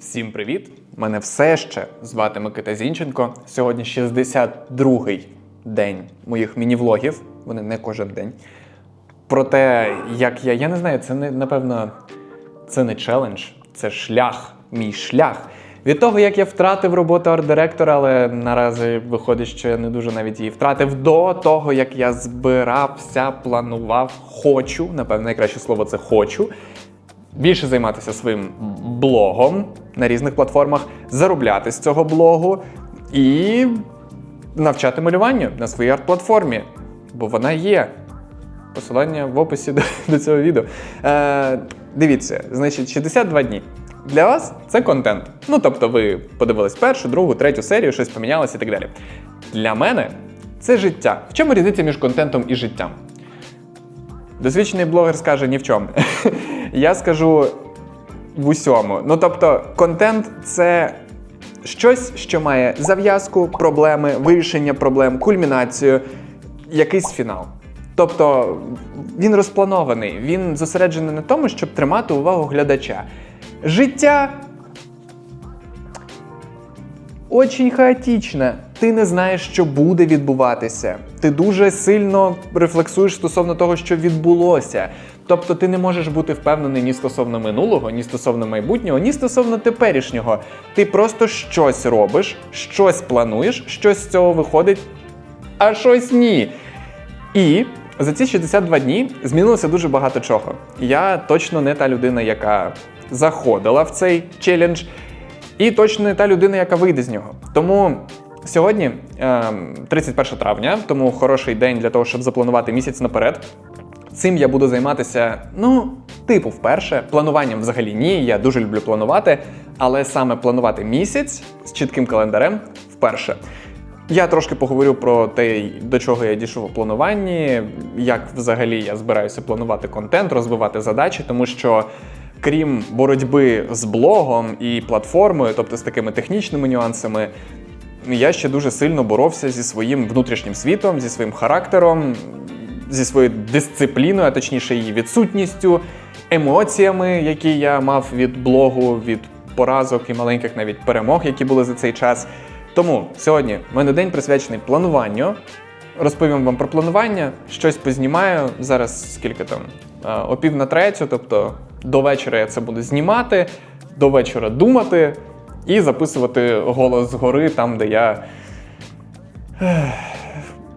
Всім привіт! Мене все ще звати Микита Зінченко. Сьогодні 62-й день моїх міні-влогів. Вони не кожен день. Про те, як я. Я не знаю, це не напевно. Це не челендж, це шлях, мій шлях. Від того, як я втратив роботу арт-директора, але наразі виходить, що я не дуже навіть її втратив, до того, як я збирався, планував, хочу, напевно, найкраще слово це хочу. Більше займатися своїм блогом на різних платформах, заробляти з цього блогу і навчати малюванню на своїй арт-платформі, бо вона є. Посилання в описі до, до цього відео. Е, дивіться, значить, 62 дні. Для вас це контент. Ну тобто, ви подивились першу, другу, третю серію, щось помінялося і так далі. Для мене це життя. В чому різниця між контентом і життям? Досвідчений блогер скаже ні в чому. Я скажу в усьому. Ну тобто, контент це щось, що має зав'язку, проблеми, вирішення проблем, кульмінацію, якийсь фінал. Тобто він розпланований, він зосереджений на тому, щоб тримати увагу глядача. Життя очень хаотичне. Ти не знаєш, що буде відбуватися. Ти дуже сильно рефлексуєш стосовно того, що відбулося. Тобто ти не можеш бути впевнений ні стосовно минулого, ні стосовно майбутнього, ні стосовно теперішнього. Ти просто щось робиш, щось плануєш, щось з цього виходить, а щось ні. І за ці 62 дні змінилося дуже багато чого. Я точно не та людина, яка заходила в цей челендж, і точно не та людина, яка вийде з нього. Тому сьогодні, ем, 31 травня, тому хороший день для того, щоб запланувати місяць наперед. Цим я буду займатися, ну, типу, вперше. Плануванням взагалі ні. Я дуже люблю планувати, але саме планувати місяць з чітким календарем вперше. Я трошки поговорю про те, до чого я дійшов у плануванні, як взагалі я збираюся планувати контент, розвивати задачі, тому що. Крім боротьби з блогом і платформою, тобто з такими технічними нюансами, я ще дуже сильно боровся зі своїм внутрішнім світом, зі своїм характером, зі своєю дисципліною, а точніше її відсутністю, емоціями, які я мав від блогу, від поразок і маленьких навіть перемог, які були за цей час. Тому сьогодні в мене день присвячений плануванню. Розповім вам про планування, щось познімаю. Зараз скільки там? А, О пів на третю, тобто до вечора я це буду знімати, до вечора думати і записувати голос згори там, де я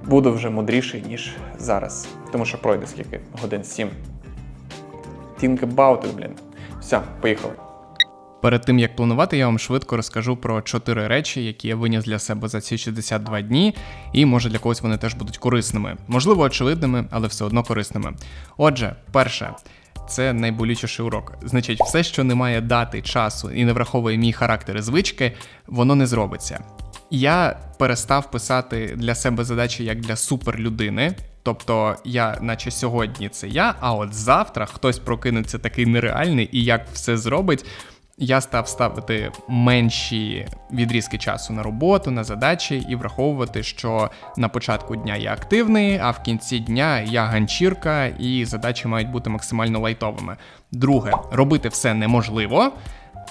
буду вже мудріший, ніж зараз. Тому що пройде скільки? Годин сім. Think about it, блін. Все, поїхали. Перед тим як планувати, я вам швидко розкажу про чотири речі, які я виніс для себе за ці 62 дні, і може для когось вони теж будуть корисними, можливо, очевидними, але все одно корисними. Отже, перше. Це найболючіший урок. Значить, все, що не має дати, часу і не враховує мій характер і звички, воно не зробиться. Я перестав писати для себе задачі як для суперлюдини. Тобто я, наче сьогодні це я, а от завтра хтось прокинеться такий нереальний і як все зробить. Я став ставити менші відрізки часу на роботу, на задачі і враховувати, що на початку дня я активний, а в кінці дня я ганчірка, і задачі мають бути максимально лайтовими. Друге, робити все неможливо.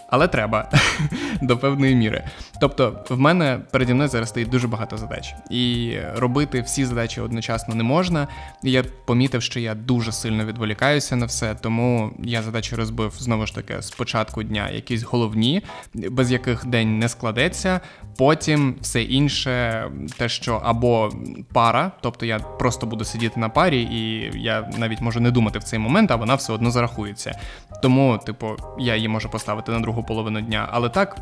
Але треба до певної міри. Тобто, в мене переді мною зараз стоїть дуже багато задач, і робити всі задачі одночасно не можна. Я помітив, що я дуже сильно відволікаюся на все, тому я задачі розбив знову ж таки з початку дня якісь головні, без яких день не складеться. Потім все інше, те, що або пара, тобто я просто буду сидіти на парі, і я навіть можу не думати в цей момент, а вона все одно зарахується. Тому, типу, я її можу поставити на другу половину дня, але так.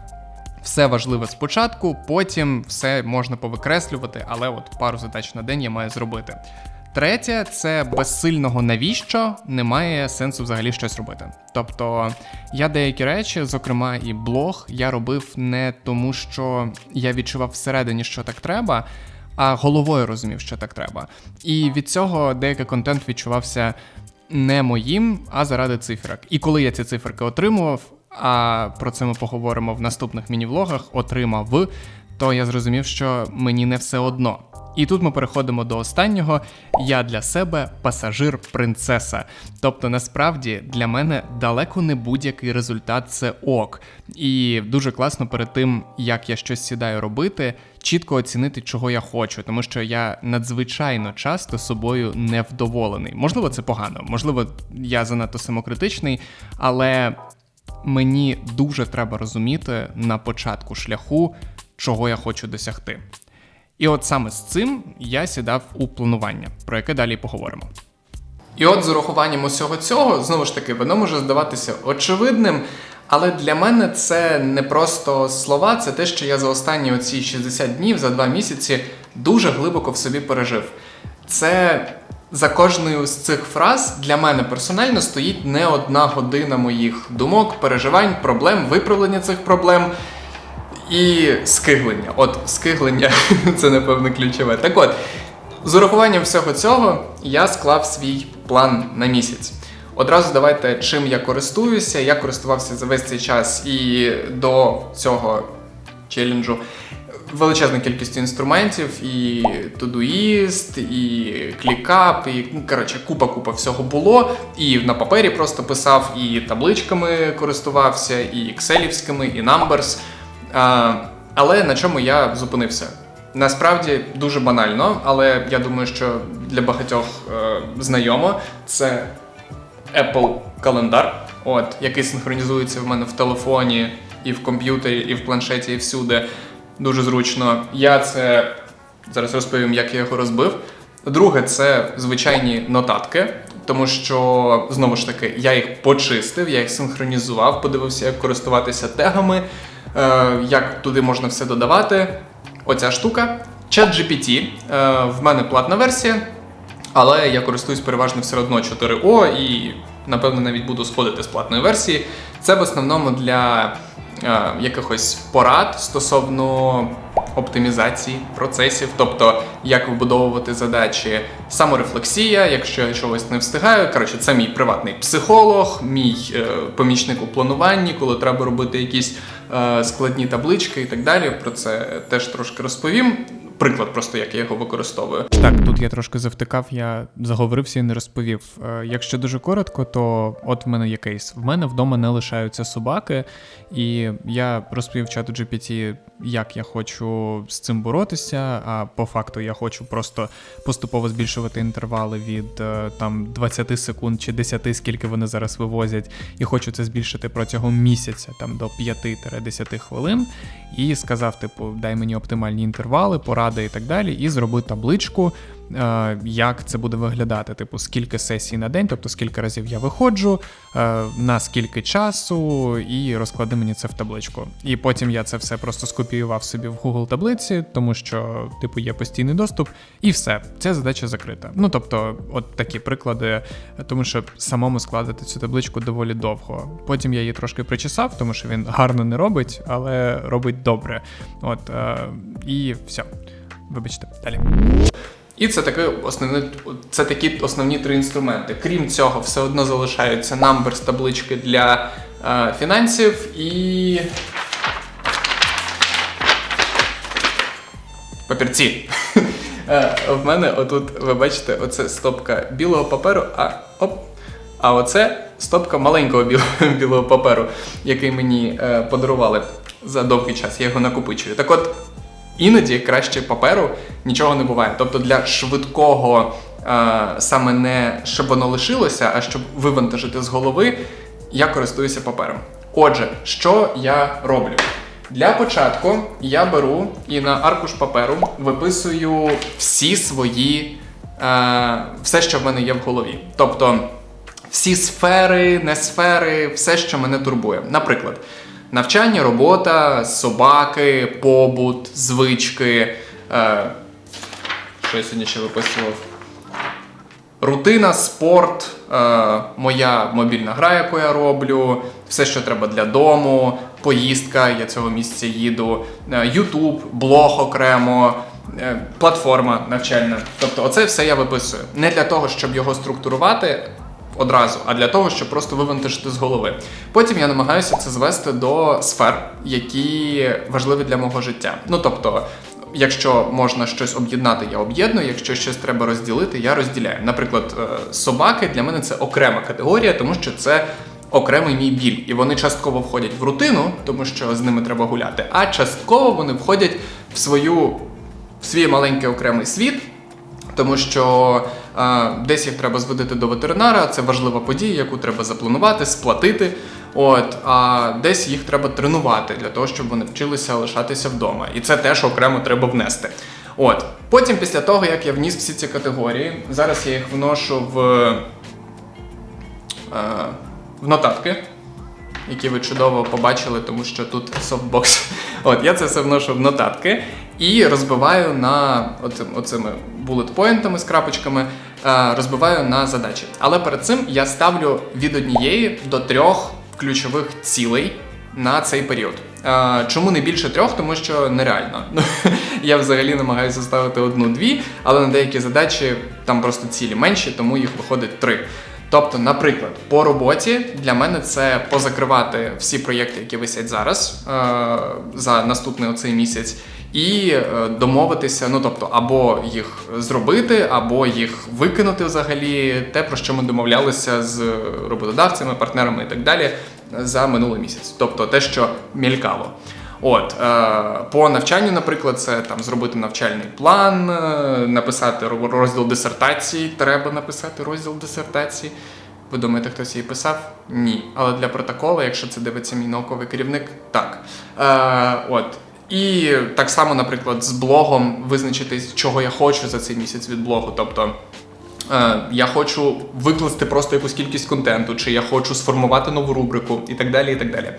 Все важливе спочатку, потім все можна повикреслювати, але от пару задач на день я маю зробити. Третє, це без сильного навіщо немає сенсу взагалі щось робити. Тобто я деякі речі, зокрема і блог, я робив не тому, що я відчував всередині, що так треба, а головою розумів, що так треба. І від цього деякий контент відчувався не моїм, а заради цифрок. І коли я ці циферки отримував, а про це ми поговоримо в наступних міні-влогах, отримав, то я зрозумів, що мені не все одно. І тут ми переходимо до останнього. Я для себе пасажир принцеса. Тобто, насправді для мене далеко не будь-який результат це ок. І дуже класно перед тим, як я щось сідаю робити, чітко оцінити, чого я хочу, тому що я надзвичайно часто собою невдоволений. Можливо, це погано, можливо, я занадто самокритичний, але мені дуже треба розуміти на початку шляху, чого я хочу досягти. І от саме з цим я сідав у планування, про яке далі поговоримо. І от з урахуванням усього цього, знову ж таки, воно може здаватися очевидним, але для мене це не просто слова, це те, що я за останні оці 60 днів, за два місяці дуже глибоко в собі пережив. Це за кожною з цих фраз для мене персонально стоїть не одна година моїх думок, переживань, проблем, виправлення цих проблем. І скиглення. От скиглення це напевно ключове. Так от, з урахуванням всього цього я склав свій план на місяць. Одразу давайте, чим я користуюся. Я користувався за весь цей час і до цього челенджу величезною кількістю інструментів, і Todoist, і ClickUp, і ну, коротше, купа-купа всього було. І на папері просто писав, і табличками користувався, і екселівськими, і Numbers. А, але на чому я зупинився? Насправді дуже банально, але я думаю, що для багатьох е, знайомо це Apple календар, от, який синхронізується в мене в телефоні, і в комп'ютері, і в планшеті, і всюди. Дуже зручно. Я це зараз розповім, як я його розбив. Друге, це звичайні нотатки, тому що знову ж таки я їх почистив, я їх синхронізував, подивився, як користуватися тегами, е, як туди можна все додавати. Оця штука. ChatGPT. Е, в мене платна версія, але я користуюсь переважно все одно 4О і, напевно, навіть буду сходити з платної версії. Це в основному для е, якихось порад стосовно оптимізації процесів, тобто як вибудовувати задачі, саморефлексія, якщо я чогось не встигаю. Коротше, це мій приватний психолог, мій е, помічник у плануванні, коли треба робити якісь е, складні таблички і так далі. Про це теж трошки розповім. Приклад, просто як я його використовую. Так, тут я трошки завтикав, я заговорився і не розповів. Е, Якщо дуже коротко, то от в мене є кейс. В мене вдома не лишаються собаки, і я розповів чату GPT, як я хочу з цим боротися. А по факту я хочу просто поступово збільшувати інтервали від е, там 20 секунд чи 10, скільки вони зараз вивозять, і хочу це збільшити протягом місяця, там до 5-10 хвилин. І сказав, типу, дай мені оптимальні інтервали, поради і так далі, і зроби табличку. Е, Як це буде виглядати? Типу, скільки сесій на день, тобто скільки разів я виходжу, е, на скільки часу, і розклади мені це в табличку. І потім я це все просто скопіював собі в Google таблиці, тому що, типу, є постійний доступ, і все, ця задача закрита. Ну тобто, от такі приклади, тому що самому складати цю табличку доволі довго. Потім я її трошки причесав, тому що він гарно не робить, але робить добре. От е, і все. Вибачте, далі. І це таки основні, це такі основні три інструменти. Крім цього, все одно залишаються Numbers, таблички для е, фінансів і. Папірці. Е, В мене отут, ви бачите, оце стопка білого паперу, а оп. А оце стопка маленького білого, білого паперу, який мені е, подарували за довгий час. Я його накопичую. Так от, іноді краще паперу нічого не буває. Тобто для швидкого, е, саме не щоб воно лишилося, а щоб вивантажити з голови, я користуюся папером. Отже, що я роблю? Для початку я беру і на аркуш паперу виписую всі свої, е, все, що в мене є в голові. Тобто всі сфери, не сфери, все, що мене турбує. Наприклад, навчання, робота, собаки, побут, звички. Е, що я сьогодні ще виписував? Рутина, спорт, е, моя мобільна гра, яку я роблю, все, що треба для дому, поїздка, я цього місця їду, е, Ютуб, блог окремо, е, платформа навчальна. Тобто, оце все я виписую. Не для того, щоб його структурувати одразу, а для того, щоб просто вивантажити з голови. Потім я намагаюся це звести до сфер, які важливі для мого життя. Ну тобто. Якщо можна щось об'єднати, я об'єдную. Якщо щось треба розділити, я розділяю. Наприклад, е, собаки для мене це окрема категорія, тому що це окремий мій біль. І вони частково входять в рутину, тому що з ними треба гуляти, а частково вони входять в свою в свій маленький окремий світ. Тому що десь їх треба зводити до ветеринара, це важлива подія, яку треба запланувати, сплатити. От, а десь їх треба тренувати для того, щоб вони вчилися лишатися вдома. І це теж окремо треба внести. От. Потім, після того, як я вніс всі ці категорії, зараз я їх вношу в, е, в нотатки, які ви чудово побачили, тому що тут софтбокс. От я це все вношу в нотатки і розбиваю на оцим, оцими булет-поінтами з крапочками, розбиваю на задачі. Але перед цим я ставлю від однієї до трьох ключових цілей на цей період. Е, Чому не більше трьох? Тому що нереально. Я взагалі намагаюся ставити одну-дві, але на деякі задачі там просто цілі менші, тому їх виходить три. Тобто, наприклад, по роботі для мене це позакривати всі проєкти, які висять зараз е, за наступний оцей місяць, і е, домовитися, ну тобто, або їх зробити, або їх викинути взагалі, те, про що ми домовлялися з роботодавцями, партнерами і так далі за минулий місяць. Тобто те, що мількало. От е, по навчанню, наприклад, це там зробити навчальний план, е, написати розділ дисертації. Треба написати розділ дисертації. Ви думаєте, хтось її писав? Ні. Але для протоколу, якщо це дивиться мій науковий керівник, так. Е, от. І так само, наприклад, з блогом визначитись, чого я хочу за цей місяць від блогу. Тобто е, я хочу викласти просто якусь кількість контенту, чи я хочу сформувати нову рубрику і так далі. І так далі.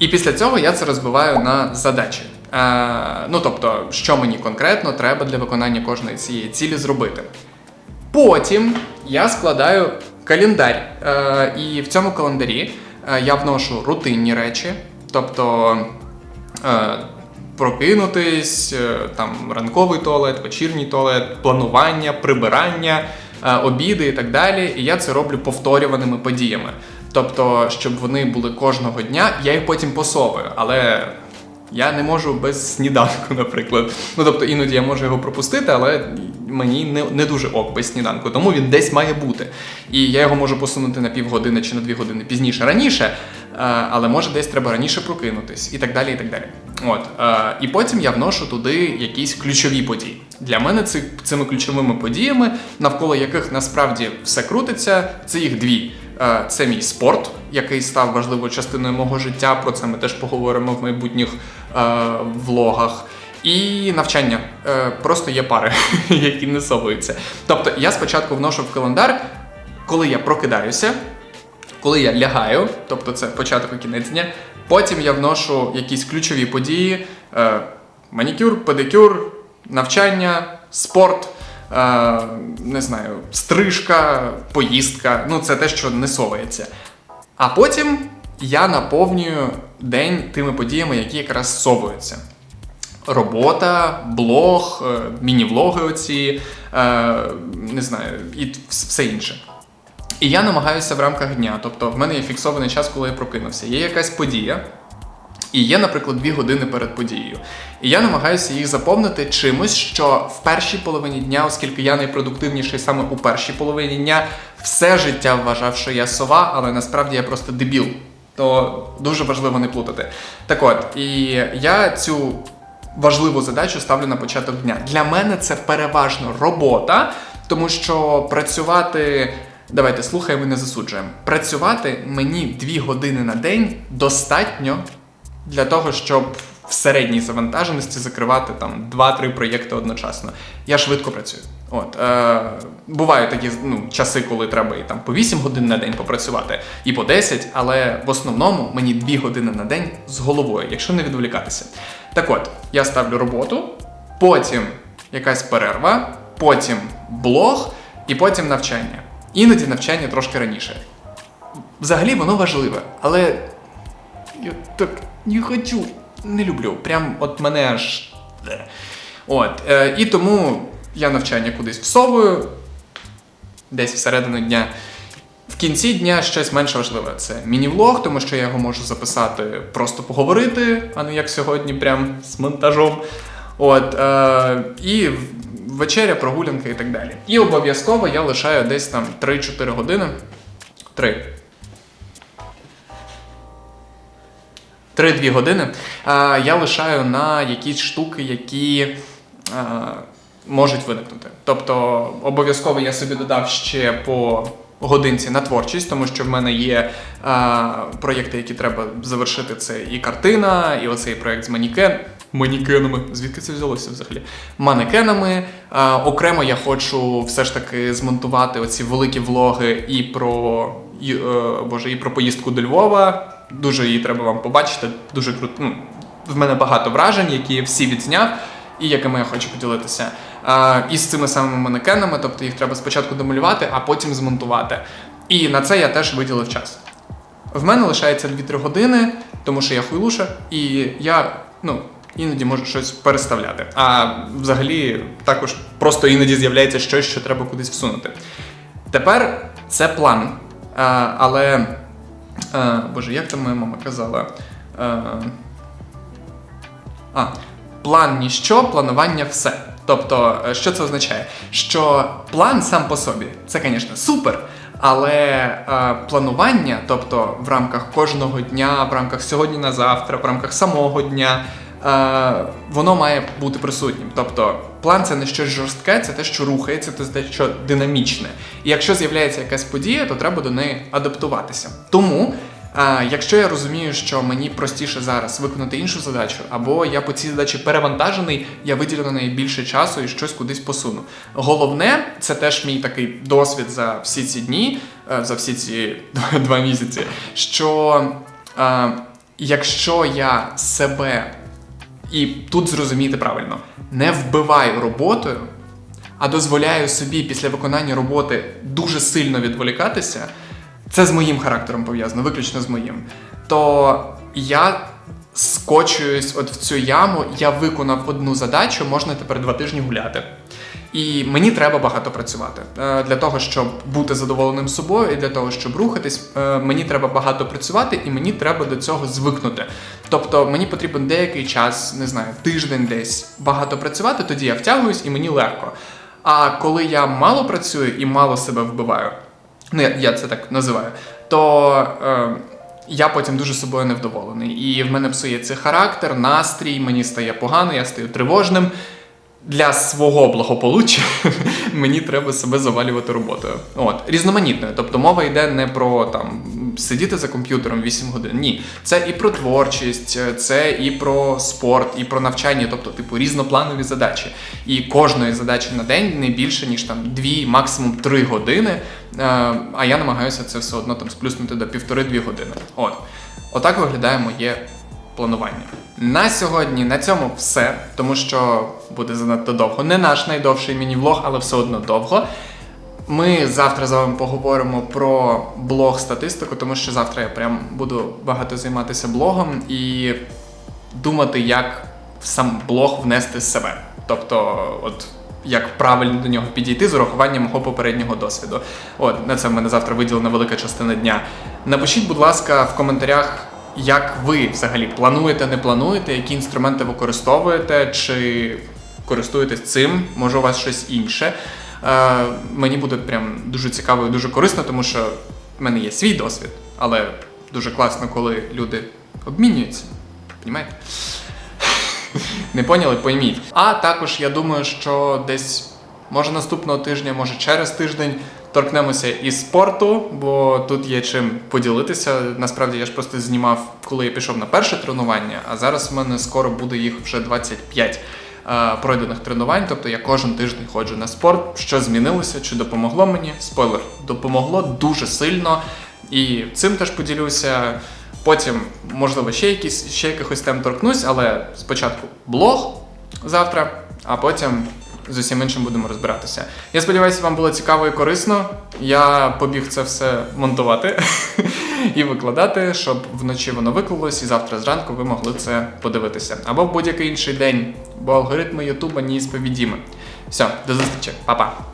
І після цього я це розбиваю на задачі. Е, ну тобто, що мені конкретно треба для виконання кожної цієї цілі зробити. Потім я складаю календар. Е, і в цьому календарі е, я вношу рутинні речі, тобто прокинутись, там ранковий туалет, вечірній туалет, планування, прибирання, обіди і так далі. І я це роблю повторюваними подіями. Тобто, щоб вони були кожного дня, я їх потім посовую, але я не можу без сніданку, наприклад. Ну тобто іноді я можу його пропустити, але мені не, не дуже ок без сніданку, тому він десь має бути. І я його можу посунути на півгодини чи на дві години пізніше раніше, е, але може десь треба раніше прокинутись і так далі. І так далі. От е, і потім я вношу туди якісь ключові події. Для мене цими ключовими подіями, навколо яких насправді все крутиться, це їх дві. Е, Це мій спорт, який став важливою частиною мого життя. Про це ми теж поговоримо в майбутніх е, влогах. І навчання Е, просто є пари, які не совуються. Тобто я спочатку вношу в календар, коли я прокидаюся, коли я лягаю, тобто це початок і кінець дня. Потім я вношу якісь ключові події: манікюр, педикюр, навчання, спорт. Е, не знаю, стрижка, поїздка ну це те, що не совається. А потім я наповнюю день тими подіями, які якраз совуються. Робота, блог, е, міні-влоги оці, е, не знаю, і все інше. І я намагаюся в рамках дня, тобто в мене є фіксований час, коли я прокинувся. Є якась подія, і є, наприклад, дві години перед подією. І я намагаюся їх заповнити чимось, що в першій половині дня, оскільки я найпродуктивніший саме у першій половині дня, все життя вважав, що я сова, але насправді я просто дебіл. То дуже важливо не плутати. Так от, і я цю важливу задачу ставлю на початок дня. Для мене це переважно робота, тому що працювати. Давайте слухаємо і не засуджуємо. Працювати мені дві години на день достатньо для того, щоб в середній завантаженості закривати там 2-3 проєкти одночасно. Я швидко працюю. От е, бувають такі ну, часи, коли треба і там по 8 годин на день попрацювати, і по 10, але в основному мені 2 години на день з головою, якщо не відволікатися. Так от, я ставлю роботу, потім якась перерва, потім блог і потім навчання. Іноді навчання трошки раніше. Взагалі воно важливе, але я так не хочу, не люблю. Прям от мене аж. От. Е, і тому я навчання кудись всовую, десь всередину дня. В кінці дня щось менш важливе. Це міні-влог, тому що я його можу записати просто поговорити, а не як сьогодні, прям з монтажом. От, е, і вечеря, прогулянка і так далі. І обов'язково я лишаю десь там 3-4 години. 3. 3-2 години е, я лишаю на якісь штуки, які е, можуть виникнути. Тобто, обов'язково я собі додав ще по годинці на творчість, тому що в мене є е, проєкти, які треба завершити. Це і картина, і оцей проєкт з манікен. Манікенами, звідки це взялося взагалі? Манекенами. Е, окремо я хочу все ж таки змонтувати оці великі влоги і про і, боже, і про поїздку до Львова. Дуже її треба вам побачити. Дуже круто. Ну, в мене багато вражень, які я всі відзняв, і якими я хочу поділитися. Е, і з цими самими манекенами, тобто їх треба спочатку домалювати, а потім змонтувати. І на це я теж виділив час. В мене лишається 2-3 години, тому що я хуйлуша, і я ну, іноді можу щось переставляти. А взагалі також просто іноді з'являється щось, що треба кудись всунути. Тепер це план. А, але. А, боже, як там моя мама казала? А, а, план ніщо, планування все. Тобто, е, що це означає? Що план сам по собі, це, звісно, супер. Але е, планування, тобто в рамках кожного дня, в рамках сьогодні на завтра, в рамках самого дня, е, воно має бути присутнім. Тобто, план це не щось жорстке, це те, що рухається, це те, що динамічне. І якщо з'являється якась подія, то треба до неї адаптуватися. Тому а, якщо я розумію, що мені простіше зараз виконати іншу задачу, або я по цій задачі перевантажений, я виділю на неї більше часу і щось кудись посуну. Головне, це теж мій такий досвід за всі ці дні, е, за всі ці два місяці. Що е, якщо я себе і тут зрозуміти правильно, не вбиваю роботою, а дозволяю собі після виконання роботи дуже сильно відволікатися, це з моїм характером пов'язано, виключно з моїм. То я скочуюсь от в цю яму, я виконав одну задачу, можна тепер два тижні гуляти. І мені треба багато працювати Е, для того, щоб бути задоволеним собою, і для того, щоб рухатись, е, мені треба багато працювати, і мені треба до цього звикнути. Тобто мені потрібен деякий час, не знаю, тиждень десь багато працювати, тоді я втягуюсь і мені легко. А коли я мало працюю і мало себе вбиваю, ну я, це так називаю, то е, я потім дуже собою невдоволений. І в мене псується характер, настрій, мені стає погано, я стаю тривожним. Для свого благополуччя мені треба себе завалювати роботою. От різноманітною. Тобто мова йде не про там сидіти за комп'ютером 8 годин. Ні, це і про творчість, це і про спорт, і про навчання, тобто, типу, різнопланові задачі. І кожної задачі на день не більше ніж там 2, максимум 3 години. Е, А я намагаюся це все одно там сплюснути до півтори-дві години. От, отак виглядає моє планування. На сьогодні на цьому все, тому що буде занадто довго. Не наш найдовший міні-влог, але все одно довго. Ми завтра з вами поговоримо про блог статистику, тому що завтра я прям буду багато займатися блогом і думати, як в сам блог внести з себе. Тобто, от як правильно до нього підійти з урахуванням мого попереднього досвіду. От на це в мене завтра виділена велика частина дня. Напишіть, будь ласка, в коментарях. Як ви взагалі плануєте, не плануєте, які інструменти використовуєте, чи користуєтесь цим, може у вас щось інше. Е, мені буде прям дуже цікаво і дуже корисно, тому що в мене є свій досвід, але дуже класно, коли люди обмінюються. Понімаєте? Не поняли, пойміть. А також я думаю, що десь може наступного тижня, може через тиждень торкнемося і спорту, бо тут є чим поділитися. Насправді я ж просто знімав, коли я пішов на перше тренування, а зараз в мене скоро буде їх вже 25 е, пройдених тренувань. Тобто я кожен тиждень ходжу на спорт. Що змінилося, чи допомогло мені? Спойлер, допомогло дуже сильно. І цим теж поділюся. Потім, можливо, ще якісь ще якихось тем торкнусь, але спочатку блог завтра, а потім з усім іншим будемо розбиратися. Я сподіваюся, вам було цікаво і корисно. Я побіг це все монтувати і викладати, щоб вночі воно виклалось, і завтра зранку ви могли це подивитися. Або в будь-який інший день, бо алгоритми Ютуба не сповідіми. Все, до зустрічі, Па-па!